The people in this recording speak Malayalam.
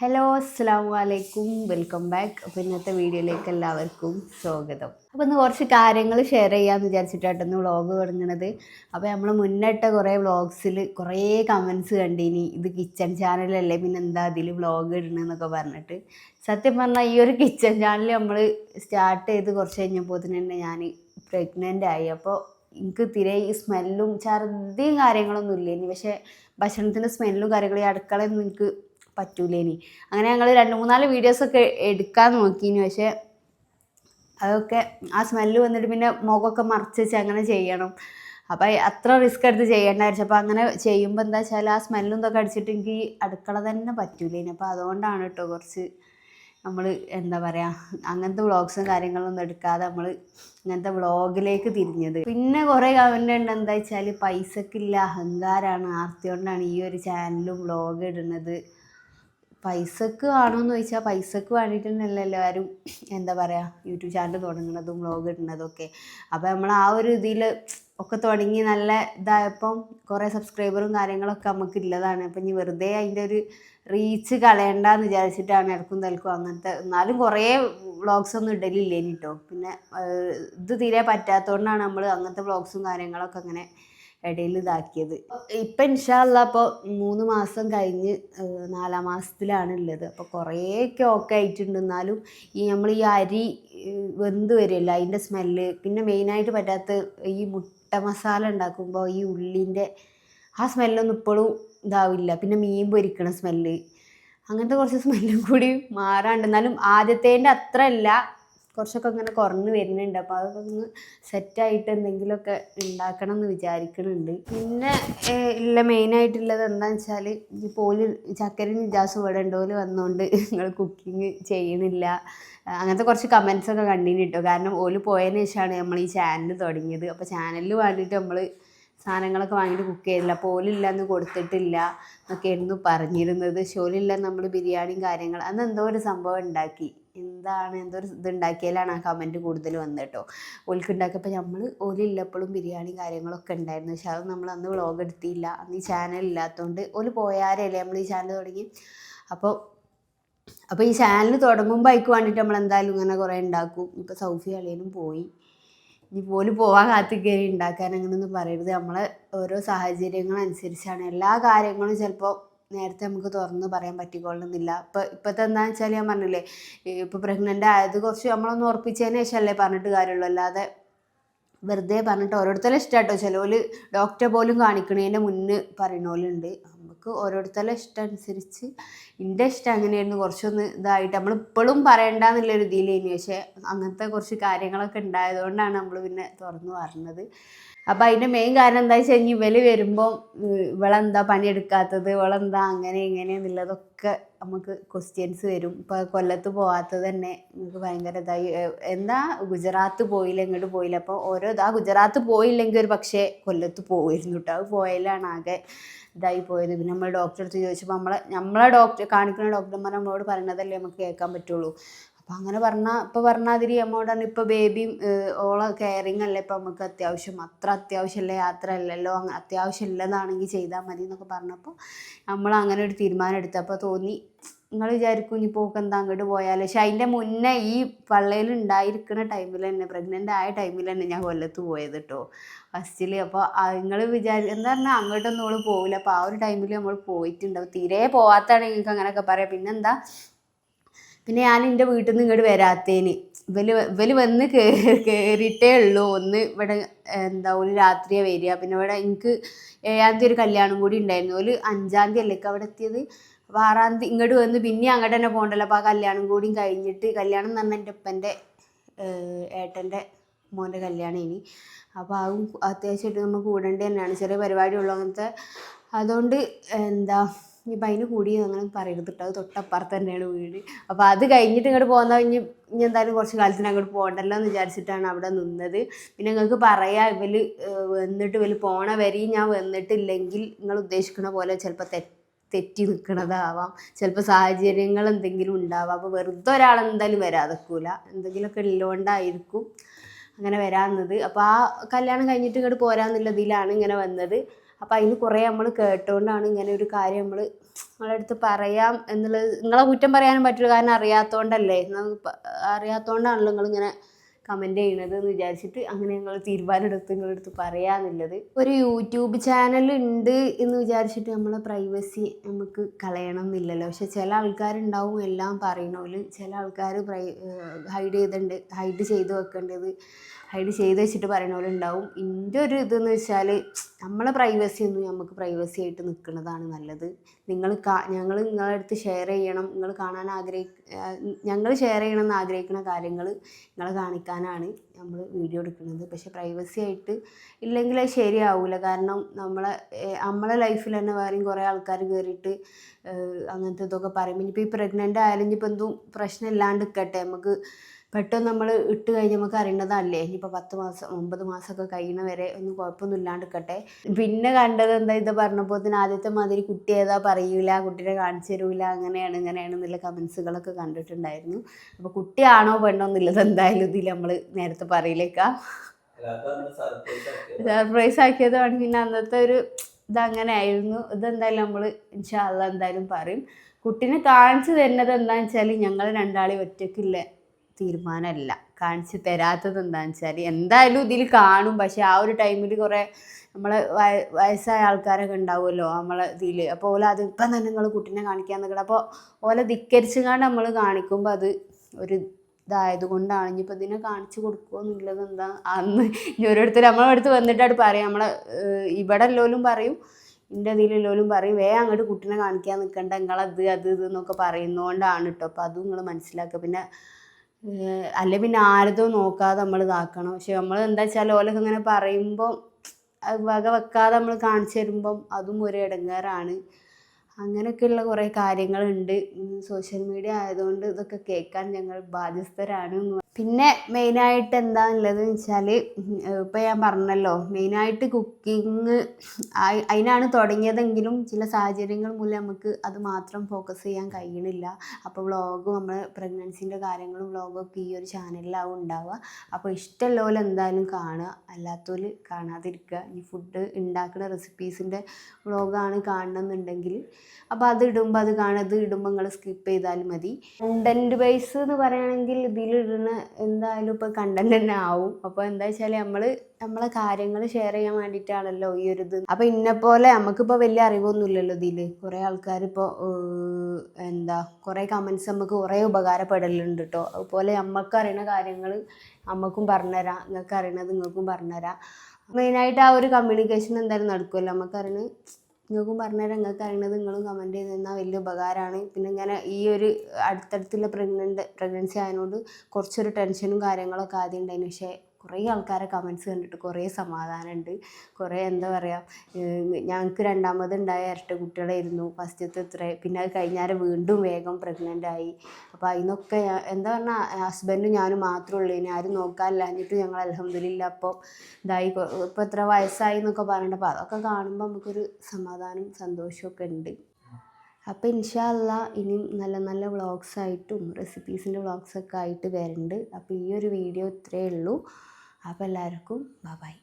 ഹലോ അസ്സാം വലൈക്കും വെൽക്കം ബാക്ക്. അപ്പോൾ ഇന്നത്തെ വീഡിയോയിലേക്ക് എല്ലാവർക്കും സ്വാഗതം. അപ്പോൾ ഇന്ന് കുറച്ച് കാര്യങ്ങൾ ഷെയർ ചെയ്യാമെന്ന് വിചാരിച്ചിട്ടായിരുന്നു വ്ളോഗ് തുടങ്ങുന്നത് അപ്പോൾ നമ്മൾ മുന്നിട്ട കുറേ വ്ളോഗ്സിൽ കുറേ കമൻസ് കണ്ടിനി. ഇത് കിച്ചൺ ചാനലല്ലേ പിന്നെ എന്താ അതിൽ വ്ളോഗ് ഇടണമെന്നൊക്കെ പറഞ്ഞിട്ട്. സത്യം പറഞ്ഞാൽ ഈ ഒരു കിച്ചൺ ചാനൽ നമ്മൾ സ്റ്റാർട്ട് ചെയ്ത് കുറച്ച് കഴിഞ്ഞപ്പോൾ തന്നെ ഞാൻ പ്രഗ്നന്റ് ആയി. അപ്പോൾ എനിക്ക് തിരെ ഈ സ്മെല്ലും ഛർദിയും കാര്യങ്ങളൊന്നും ഇല്ല ഇനി പക്ഷേ ഭക്ഷണത്തിന്റെ സ്മെല്ലും കാര്യങ്ങളും ഈ അടുക്കളയൊന്നും എനിക്ക് പറ്റൂലേനി. അങ്ങനെ ഞങ്ങൾ രണ്ട് മൂന്നാൽ വീഡിയോസൊക്കെ എടുക്കാൻ നോക്കീനി. പക്ഷേ അതൊക്കെ ആ സ്മെല്ല് വന്നിട്ട് പിന്നെ മുഖമൊക്കെ മറച്ച് വെച്ച് അങ്ങനെ ചെയ്യണം. അപ്പം അത്ര റിസ്ക് എടുത്ത് ചെയ്യേണ്ടായിരുന്നു. അപ്പോൾ അങ്ങനെ ചെയ്യുമ്പോൾ എന്താ വെച്ചാൽ ആ സ്മെല്ലും ഇതൊക്കെ അടിച്ചിട്ട് എനിക്ക് അടുക്കള തന്നെ പറ്റൂലേനി. അപ്പോൾ അതുകൊണ്ടാണ് കേട്ടോ കുറച്ച് നമ്മൾ എന്താ പറയുക അങ്ങനത്തെ വ്ളോഗ്സും കാര്യങ്ങളൊന്നും എടുക്കാതെ നമ്മൾ ഇങ്ങനത്തെ വ്ളോഗിലേക്ക് തിരിഞ്ഞത്. പിന്നെ കുറേ കമന്റ് ഉണ്ട് എന്താ വെച്ചാൽ പൈസക്കില്ല അഹങ്കാരമാണ് ആർത്തി കൊണ്ടാണ് ഈ ഒരു ചാനലും വ്ളോഗ് ഇടുന്നത്. പൈസക്ക് എന്ന് ചോദിച്ചാൽ പൈസക്ക് വേണ്ടിയിട്ടല്ല എല്ലാവരും എന്താ പറയുക യൂട്യൂബ് ചാനൽ തുടങ്ങുന്നതും വ്ളോഗ് ഇടുന്നതും ഒക്കെ അപ്പോൾ നമ്മൾ ആ ഒരു ഇതിൽ ഒക്കെ തുടങ്ങി നല്ല ഇതായപ്പം കുറേ സബ്സ്ക്രൈബറും കാര്യങ്ങളൊക്കെ നമുക്ക് ഇല്ലതാണ് അപ്പം ഇനി വെറുതെ അതിന്റെ ഒരു റീച്ച് കളയണ്ടെന്ന് വിചാരിച്ചിട്ടാണ് ഇടക്കും തലക്കും അങ്ങനത്തെ എന്നാലും കുറേ വ്ളോഗ്സ് ഒന്നും ഇടലില്ലേ കേട്ടോ പിന്നെ ഇത് തീരെ പറ്റാത്തതുകൊണ്ടാണ് നമ്മൾ അങ്ങനത്തെ വ്ളോഗ്സും കാര്യങ്ങളൊക്കെ അങ്ങനെ ഇടയിൽ ഇതാക്കിയത്. ഇപ്പം ഇൻഷാല്ല അപ്പോൾ മൂന്ന് മാസം കഴിഞ്ഞ് നാലാം മാസത്തിലാണ് ഉള്ളത്. അപ്പോൾ കുറേയൊക്കെ ഓക്കെ ആയിട്ടുണ്ട്. എന്നാലും ഈ നമ്മൾ ഈ അരി വെന്ത് വരുമല്ലോ അതിന്റെ സ്മെല്ല് പിന്നെ മെയിനായിട്ട് പറ്റാത്ത ഈ മുട്ട മസാല ഉണ്ടാക്കുമ്പോൾ ഈ ഉള്ളിന്റെ ആ സ്മെല്ലൊന്നും ഇപ്പോഴും ഇതാവില്ല. പിന്നെ മീൻ പൊരിക്കണ സ്മെല്ല് അങ്ങനത്തെ കുറച്ച് സ്മെല്ലും കൂടി മാറാണ്ട്. എന്നാലും ആദ്യത്തേന്റെ അത്ര അല്ല. കുറച്ചൊക്കെ ഇങ്ങനെ കുറഞ്ഞ് വരുന്നുണ്ട്. അപ്പോൾ അതൊക്കെ ഒന്ന് സെറ്റായിട്ട് എന്തെങ്കിലുമൊക്കെ ഉണ്ടാക്കണം എന്ന് വിചാരിക്കുന്നുണ്ട് പിന്നെ ഉള്ള മെയിനായിട്ടുള്ളത് എന്താണെന്ന് വെച്ചാൽ ഈ പോൽ ചക്കരയും ഇജാസും ഇവിടെ ഉണ്ടോൽ വന്നുകൊണ്ട് നിങ്ങൾ കുക്കിംഗ് ചെയ്യുന്നില്ല അങ്ങനത്തെ കുറച്ച് കമൻസ് ഒക്കെ കണ്ടിന് കേട്ടോ കാരണം ഓൽ പോയതിന് ശേഷമാണ് നമ്മൾ ഈ ചാനൽ തുടങ്ങിയത്. അപ്പോൾ ചാനലിൽ വേണ്ടിയിട്ട് നമ്മൾ സാധനങ്ങളൊക്കെ വാങ്ങിയിട്ട് കുക്ക് ചെയ്തില്ല അപ്പോൾ ഓലില്ലെന്ന് കൊടുത്തിട്ടില്ല എന്നൊക്കെയായിരുന്നു പറഞ്ഞിരുന്നത്. ഷോലില്ല നമ്മൾ ബിരിയാണിയും കാര്യങ്ങൾ അന്ന് എന്തോ ഒരു സംഭവം ഉണ്ടാക്കി. എന്താണ്? എന്തൊരു ഒരു ഇത് ഉണ്ടാക്കിയാലാണ് ആ കമന്റ് കൂടുതൽ വന്നത് കേട്ടോ ഓൽക്ക് ഉണ്ടാക്കിയപ്പോൾ നമ്മൾ ഓലില്ലപ്പോഴും ബിരിയാണി കാര്യങ്ങളൊക്കെ ഉണ്ടായിരുന്നു പക്ഷെ അത് നമ്മൾ അന്ന് വ്ളോഗ് എടുത്തില്ല. അന്ന് ഈ ചാനൽ ഇല്ലാത്തതുകൊണ്ട് ഓൽ പോയാരല്ലേ നമ്മൾ ഈ ചാനൽ തുടങ്ങി? അപ്പോൾ അപ്പോൾ ഈ ചാനൽ തുടങ്ങുമ്പോൾ അതിക്ക് വേണ്ടിയിട്ട് നമ്മൾ എന്തായാലും ഇങ്ങനെ കുറേ ഉണ്ടാക്കും ഇപ്പോൾ സൗഫി അളിയനും പോയി. ഇനി പോലും പോവാൻ കാത്തി കയറി ഉണ്ടാക്കാൻ അങ്ങനെയൊന്നും പറയരുത്. നമ്മളെ ഓരോ സാഹചര്യങ്ങളനുസരിച്ചാണ്. എല്ലാ കാര്യങ്ങളും ചിലപ്പോൾ നേരത്തെ നമുക്ക് തുറന്ന് പറയാൻ പറ്റിക്കൊള്ളുന്നില്ല. ഇപ്പം ഇപ്പോഴത്തെ എന്താണെന്ന് വെച്ചാൽ ഞാൻ പറഞ്ഞില്ലേ ഇപ്പോൾ പ്രഗ്നന്റ് ആയത് കുറച്ച് നമ്മളൊന്ന് ഉറപ്പിച്ചതിന് ശേഷമല്ലേ പറഞ്ഞിട്ട് കാര്യമുള്ളൂ. അല്ലാതെ വെറുതെ പറഞ്ഞിട്ട് ഓരോരുത്തരും ഇഷ്ടം കേട്ടോ ചിലവര് ഡോക്ടറെ പോലും കാണിക്കണതിന്റെ മുന്നേ പറയണോലുണ്ട്. നമുക്ക് ഓരോരുത്തരുടെ ഇഷ്ടം അനുസരിച്ച് എന്റെ ഇഷ്ടം അങ്ങനെയായിരുന്നു. കുറച്ചൊന്ന് ഇതായിട്ട് നമ്മൾ ഇപ്പോഴും പറയണ്ടെന്നുള്ള ഒരു ഇതിലേനി പക്ഷേ അങ്ങനത്തെ കുറച്ച് കാര്യങ്ങളൊക്കെ ഉണ്ടായതുകൊണ്ടാണ് നമ്മൾ പിന്നെ തുറന്നു പറഞ്ഞത്. അപ്പം അതിന്റെ മെയിൻ കാരണം എന്താ വെച്ച് കഴിഞ്ഞാൽ ഇവൽ വരുമ്പോൾ ഇവളെന്താ പണിയെടുക്കാത്തത്? ഇവളെന്താ അങ്ങനെ ഇങ്ങനെ എന്നുള്ളതൊക്കെ നമുക്ക് ക്വസ്റ്റ്യൻസ് വരും. ഇപ്പോൾ കൊല്ലത്ത് പോകാത്തത് തന്നെ നമുക്ക് ഭയങ്കര ഇതായി. എന്താ ഗുജറാത്ത് പോയില്ല ഇങ്ങോട്ട് പോയില്ല. അപ്പോൾ ഓരോ ആ ഗുജറാത്ത് പോയില്ലെങ്കിൽ ഒരു പക്ഷേ കൊല്ലത്ത് പോയിരുന്നു കേട്ടോ. അത് പോയാലാണ് ആകെ ഇതായി പോയത്. പിന്നെ നമ്മൾ ഡോക്ടറെ അടുത്ത് ചോദിച്ചപ്പോൾ നമ്മളെ നമ്മളെ ഡോക്ടർ കാണിക്കുന്ന ഡോക്ടർമാർ നമ്മളോട് പറയണതല്ലേ നമുക്ക് കേൾക്കാൻ പറ്റുള്ളൂ. അപ്പം അങ്ങനെ പറഞ്ഞാൽ ഇപ്പോൾ പറഞ്ഞാതിരി അമ്മോടാണ് ഇപ്പോൾ ബേബിയും ഓളെ കെയറിങ് അല്ലേ? ഇപ്പോൾ നമുക്ക് അത്യാവശ്യം അത്ര അത്യാവശ്യമല്ല യാത്ര അല്ലല്ലോ? അങ്ങ് അത്യാവശ്യം ഇല്ലതാണെങ്കിൽ ചെയ്താൽ മതി എന്നൊക്കെ പറഞ്ഞപ്പോൾ നമ്മൾ അങ്ങനെ ഒരു തീരുമാനം എടുത്തു. അപ്പോൾ തോന്നി നിങ്ങൾ വിചാരിക്കും ഇനി പോക്ക് എന്താ അങ്ങോട്ട് പോയാൽ പക്ഷെ അതിന്റെ മുന്നേ ഈ പള്ളയിൽ ഉണ്ടായിരിക്കുന്ന ടൈമിൽ തന്നെ പ്രഗ്നന്റ് ആയ ടൈമിൽ തന്നെ ഞാൻ കൊല്ലത്ത് പോയത് കേട്ടോ ഫസ്റ്റിൽ അപ്പോൾ നിങ്ങൾ വിചാരി എന്താ പറഞ്ഞാൽ അങ്ങോട്ടൊന്നും നമ്മൾ പോകില്ല അപ്പോൾ ആ ഒരു ടൈമിൽ നമ്മൾ പോയിട്ടുണ്ടാവും തീരെ പോവാത്താണ് നിങ്ങൾക്ക് അങ്ങനെയൊക്കെ പറയാം. പിന്നെന്താ പിന്നെ ഞാൻ എന്റെ വീട്ടിൽ നിന്ന് ഇങ്ങോട്ട് വരാത്തേന്. ഇവൽ ഇവൽ വന്ന് കയറിയിട്ടേ ഉള്ളൂ. ഒന്ന് ഇവിടെ എന്താ ഒരു രാത്രിയെ വരിക. പിന്നെ ഇവിടെ എനിക്ക് ഏഴാം തീയതി ഒരു കല്യാണം കൂടി ഉണ്ടായിരുന്നു. ഒരു അഞ്ചാം തീയതി അല്ലേക്ക് അവിടെ എത്തിയത്. അപ്പോൾ ആറാം തീയതി ഇങ്ങോട്ട് വന്ന് പിന്നെ അങ്ങോട്ട് തന്നെ പോകണ്ടല്ലോ അപ്പോൾ ആ കല്യാണം കൂടിയും കഴിഞ്ഞിട്ട് കല്യാണം എന്ന് പറഞ്ഞാൽ എന്റെ ഉപ്പന്റെ ഏട്ടന്റെ മോന്റെ കല്യാണം ഇനി അപ്പോൾ അതും അത്യാവശ്യമായിട്ട് നമുക്ക് കൂടേണ്ടി തന്നെയാണ്. ചെറിയ പരിപാടി അങ്ങനത്തെ. അതുകൊണ്ട് എന്താ ഇനിയിപ്പോൾ അതിന് കൂടി അങ്ങനെ പറയരുത് കേട്ടോ അത് തൊട്ടപ്പുറത്ത് തന്നെയാണ് വീട്. അപ്പോൾ അത് കഴിഞ്ഞിട്ട് ഇങ്ങോട്ട് പോകുന്ന ഇനി ഇനി എന്തായാലും കുറച്ച് കാലത്തിന് അങ്ങോട്ട് പോകണ്ടല്ലോ എന്ന് വിചാരിച്ചിട്ടാണ് അവിടെ നിന്നത്. പിന്നെ നിങ്ങൾക്ക് പറയാം ഇവൽ വന്നിട്ട് ഇവൽ പോണ വരെയും ഞാൻ വന്നിട്ടില്ലെങ്കിൽ നിങ്ങൾ ഉദ്ദേശിക്കുന്ന പോലെ ചിലപ്പോൾ തെ തെറ്റി നിൽക്കണതാവാം ചിലപ്പോൾ സാഹചര്യങ്ങൾ എന്തെങ്കിലും ഉണ്ടാവാം. അപ്പോൾ വെറുതെ ഒരാൾ എന്തായാലും വരാതെക്കൂല. എന്തെങ്കിലുമൊക്കെ ഉള്ളതുകൊണ്ടായിരിക്കും അങ്ങനെ വരാമെന്നത് അപ്പോൾ ആ കല്യാണം കഴിഞ്ഞിട്ട് ഇങ്ങോട്ട് പോരാന്നുള്ളതിലാണ് ഇങ്ങനെ വന്നത്. അപ്പോൾ അതിന് കുറേ നമ്മൾ കേട്ടുകൊണ്ടാണ് ഇങ്ങനെ ഒരു കാര്യം നമ്മൾ അടുത്ത് പറയാം എന്നുള്ളത്. നിങ്ങളെ കുറ്റം പറയാനും പറ്റില്ല കാരണം ഇങ്ങനെ കമന്റ് നിങ്ങളിങ്ങനെ കമന്റ് ചെയ്യണത് എന്ന് വിചാരിച്ചിട്ട് അങ്ങനെ ഞങ്ങൾ തീരുമാനം എടുത്ത് നിങ്ങളുടെ അടുത്ത് പറയാന്നുള്ളത്. ഒരു യൂട്യൂബ് ചാനൽ ഉണ്ട് എന്ന് വിചാരിച്ചിട്ട് നമ്മളെ പ്രൈവസി നമുക്ക് കളയണം എന്നില്ലല്ലോ പക്ഷെ ചില ആൾക്കാരുണ്ടാവും എല്ലാം പറയണോൽ. ചില ആൾക്കാർ പ്രൈ ഹൈഡ് ചെയ്തിട്ടുണ്ട് ഹൈഡ് ചെയ്ത് വെക്കേണ്ടത്. ഹൈഡ് ചെയ്ത് വെച്ചിട്ട് പറയണവരുണ്ടാവും എന്റെ ഒരു ഇതെന്ന് വെച്ചാൽ നമ്മളെ പ്രൈവസി ഒന്നും നമുക്ക് പ്രൈവസി ആയിട്ട് നിൽക്കുന്നതാണ് നല്ലത്. നിങ്ങൾ കാ ഞങ്ങൾ നിങ്ങളുടെ അടുത്ത് ഷെയർ ചെയ്യണം. നിങ്ങൾ കാണാൻ ആഗ്രഹി ഞങ്ങൾ ഷെയർ ചെയ്യണം എന്ന് ആഗ്രഹിക്കുന്ന കാര്യങ്ങൾ നിങ്ങളെ കാണിക്കാനാണ് നമ്മൾ വീഡിയോ എടുക്കുന്നത്. പക്ഷേ പ്രൈവസി ആയിട്ട് ഇല്ലെങ്കിൽ അത് ശരിയാവില്ല കാരണം നമ്മളെ നമ്മളെ ലൈഫിൽ തന്നെ വേറെയും കുറേ ആൾക്കാർ കയറിയിട്ട് അങ്ങനത്തെ ഇതൊക്കെ പറയുമ്പോൾ ഇനിയിപ്പോൾ ഈ പ്രഗ്നന്റ് ആയാലും ഇനിയിപ്പോൾ എന്തും പ്രശ്നം ഇല്ലാണ്ട് നിൽക്കട്ടെ. നമുക്ക് പെട്ടെന്ന് നമ്മൾ ഇട്ട് കഴിഞ്ഞ് നമുക്ക് അറിയേണ്ടതല്ലേ ഇനിയിപ്പോൾ പത്ത് മാസം ഒമ്പത് മാസമൊക്കെ കഴിയണ വരെ ഒന്നും കുഴപ്പമൊന്നും ഇല്ലാണ്ട് നിൽക്കട്ടെ പിന്നെ കണ്ടത് എന്താ? ഇത് പറഞ്ഞപ്പോൾ തന്നെ ആദ്യത്തെ മാതിരി കുട്ടി ഏതാ പറയൂല കുട്ടീനെ കാണിച്ചു തരൂല അങ്ങനെയാണ് ഇങ്ങനെയാണ് എന്നുള്ള കമൻസുകളൊക്കെ കണ്ടിട്ടുണ്ടായിരുന്നു. അപ്പോൾ കുട്ടിയാണോ പെണ്ണോ എന്നുള്ളത് എന്തായാലും ഇതിൽ നമ്മൾ നേരത്തെ പറയില്ലേക്കാം സർപ്രൈസ് ആക്കിയതാണ്. പിന്നെ അന്നത്തെ ഒരു ഇതങ്ങനെ ആയിരുന്നു ഇതെന്തായാലും നമ്മൾ ഇൻഷാല്ല എന്തായാലും പറയും. കുട്ടീനെ കാണിച്ചു തരുന്നത് എന്താണെന്ന് വെച്ചാൽ ഞങ്ങൾ രണ്ടാളെയും ഒറ്റയ്ക്കില്ല? തീരുമാനമല്ല. കാണിച്ചു തരാത്തത് എന്താണെന്ന് വെച്ചാൽ എന്തായാലും ഇതിൽ കാണും. പക്ഷെ ആ ഒരു ടൈമിൽ കുറേ നമ്മളെ വയ വയസ്സായ ആൾക്കാരൊക്കെ ഉണ്ടാവുമല്ലോ നമ്മളെ ഇതിൽ അപ്പോൾ ഓല അത് ഇപ്പം തന്നെ നിങ്ങൾ കുട്ടീനെ കാണിക്കാൻ നിൽക്കണം അപ്പോൾ ഓല ധിക്കരിച്ചുകൊണ്ട് നമ്മൾ കാണിക്കുമ്പോൾ അത് ഒരു ഇതായത് കൊണ്ടാണ്. ഇനിയിപ്പോൾ ഇതിനെ കാണിച്ചു കൊടുക്കുമോ എന്നുള്ളത് എന്താ? അന്ന് ഇനി ഓരോരുത്തർ നമ്മളെ അടുത്ത് വന്നിട്ടാണ് പറയും. നമ്മളെ ഇവിടെ എല്ലോലും പറയും എന്റെ ഇതിലെല്ലോലും പറയും വേ അങ്ങോട്ട് കുട്ടീനെ കാണിക്കാൻ നിൽക്കണ്ട നിങ്ങളത് അത് ഇത് എന്നൊക്കെ പറയുന്നതുകൊണ്ടാണ് കേട്ടോ അപ്പോൾ അതും നിങ്ങൾ മനസ്സിലാക്കുക. പിന്നെ അല്ലെ പിന്നെ ആരതോ നോക്കാതെ നമ്മൾ ഇതാക്കണം. പക്ഷെ നമ്മൾ എന്താ വെച്ചാൽ ഓലൊക്കെ ഇങ്ങനെ പറയുമ്പോൾ വക വെക്കാതെ നമ്മൾ കാണിച്ചു തരുമ്പം അതും ഒരു ഇടങ്ങേറാണ് അങ്ങനെയൊക്കെയുള്ള കുറേ കാര്യങ്ങളുണ്ട്. സോഷ്യൽ മീഡിയ ആയതുകൊണ്ട് ഇതൊക്കെ കേൾക്കാൻ ഞങ്ങൾ ബാധ്യസ്ഥരാണ് പിന്നെ മെയിനായിട്ട് എന്ന് വെച്ചാൽ ഇപ്പോൾ ഞാൻ പറഞ്ഞല്ലോ മെയിനായിട്ട് കുക്കിങ് അതിനാണ് തുടങ്ങിയതെങ്കിലും ചില സാഹചര്യങ്ങൾ മൂലം നമുക്ക് അത് മാത്രം ഫോക്കസ് ചെയ്യാൻ കഴിയണില്ല. അപ്പോൾ വ്ളോഗും നമ്മൾ പ്രഗ്നൻസിന്റെ കാര്യങ്ങളും വ്ളോഗും ഒക്കെ ഈ ഒരു ചാനലിലാവും ഉണ്ടാവുക. അപ്പോൾ ഇഷ്ടമുള്ളവർ എന്തായാലും കാണുക. അല്ലാത്തവർ കാണാതിരിക്കുക. ഈ ഫുഡ് ഉണ്ടാക്കുന്ന റെസിപ്പീസിന്റെ വ്ളോഗാണ് കാണണമെന്നുണ്ടെങ്കിൽ അപ്പോൾ അത് ഇടുമ്പോൾ അത് കാണുക. ഇടുമ്പോൾ നിങ്ങൾ സ്കിപ്പ് ചെയ്താൽ മതി. കണ്ടന്റ് ബേസ് എന്ന് പറയുകയാണെങ്കിൽ ഇതിലിടുന്ന എന്തായാലും ഇപ്പോൾ കണ്ടന്റ് തന്നെ ആവും. അപ്പോൾ എന്താ വെച്ചാൽ നമ്മൾ നമ്മളെ കാര്യങ്ങൾ ഷെയർ ചെയ്യാൻ വേണ്ടിയിട്ടാണല്ലോ ഈ ഒരു ഇത്. അപ്പോൾ ഇന്നെപ്പോലെ നമുക്കിപ്പോൾ വലിയ അറിവൊന്നുമില്ലല്ലോ ഇതിൽ കുറേ ആൾക്കാർ ഇപ്പോൾ എന്താ കുറേ കമൻസ് നമുക്ക് കുറേ ഉപകാരപ്പെടലുണ്ട് കേട്ടോ അതുപോലെ അറിയുന്ന കാര്യങ്ങൾ നമുക്കും പറഞ്ഞുതരാം നിങ്ങൾക്ക് അറിയണത് നിങ്ങൾക്കും പറഞ്ഞുതരാം മെയിനായിട്ട് ആ ഒരു കമ്മ്യൂണിക്കേഷൻ എന്തായാലും നടക്കുമല്ലോ നമുക്കറിയണത് നിങ്ങൾക്കും പറഞ്ഞാൽ നിങ്ങൾക്ക് അറിയണത് നിങ്ങളും കമന്റ് ചെയ്ത് തന്നാൽ വലിയ ഉപകാരമാണ് പിന്നെ ഞാൻ ഈ ഒരു അടുത്തടുത്തുള്ള പ്രഗ്നന്റ് പ്രഗ്നൻസി ആയതുകൊണ്ട് കുറച്ചൊരു ടെൻഷനും കാര്യങ്ങളൊക്കെ ആദ്യം ഉണ്ടായിരുന്നു പക്ഷേ കുറേ ആൾക്കാരെ കമൻസ് കണ്ടിട്ട് കുറേ സമാധാനമുണ്ട്. കുറേ എന്താ പറയുക ഞങ്ങൾക്ക് രണ്ടാമത് ഉണ്ടായ ഇരട്ട കുട്ടികളായിരുന്നു. ഫസ്റ്റത്തെ ഇത്ര. പിന്നെ അത് കഴിഞ്ഞാൽ വീണ്ടും വേഗം പ്രഗ്നന്റ് ആയി. അപ്പോൾ അതിനൊക്കെ എന്താ പറഞ്ഞാൽ ഹസ്ബൻഡും ഞാനും മാത്രമേ ഉള്ളൂ ഇനി ആരും നോക്കാനില്ലാഞ്ഞിട്ട് ഞങ്ങൾ അലഹമ്മദില്ല അപ്പോൾ ഇതായി. ഇപ്പോൾ എത്ര വയസ്സായി എന്നൊക്കെ പറഞ്ഞിട്ട് അപ്പോൾ അതൊക്കെ കാണുമ്പോൾ നമുക്കൊരു സമാധാനം സന്തോഷമൊക്കെ ഉണ്ട്. അപ്പോൾ ഇൻഷാല്ല ഇനിയും നല്ല നല്ല വ്ളോഗ്സ് ആയിട്ടും റെസിപ്പീസിന്റെ വ്ളോഗ്സൊക്കെ ആയിട്ട് വരുന്നുണ്ട് അപ്പോൾ ഈ ഒരു വീഡിയോ ഇത്രയേ ഉള്ളൂ. അപ്പോൾ എല്ലാവർക്കും ബൈ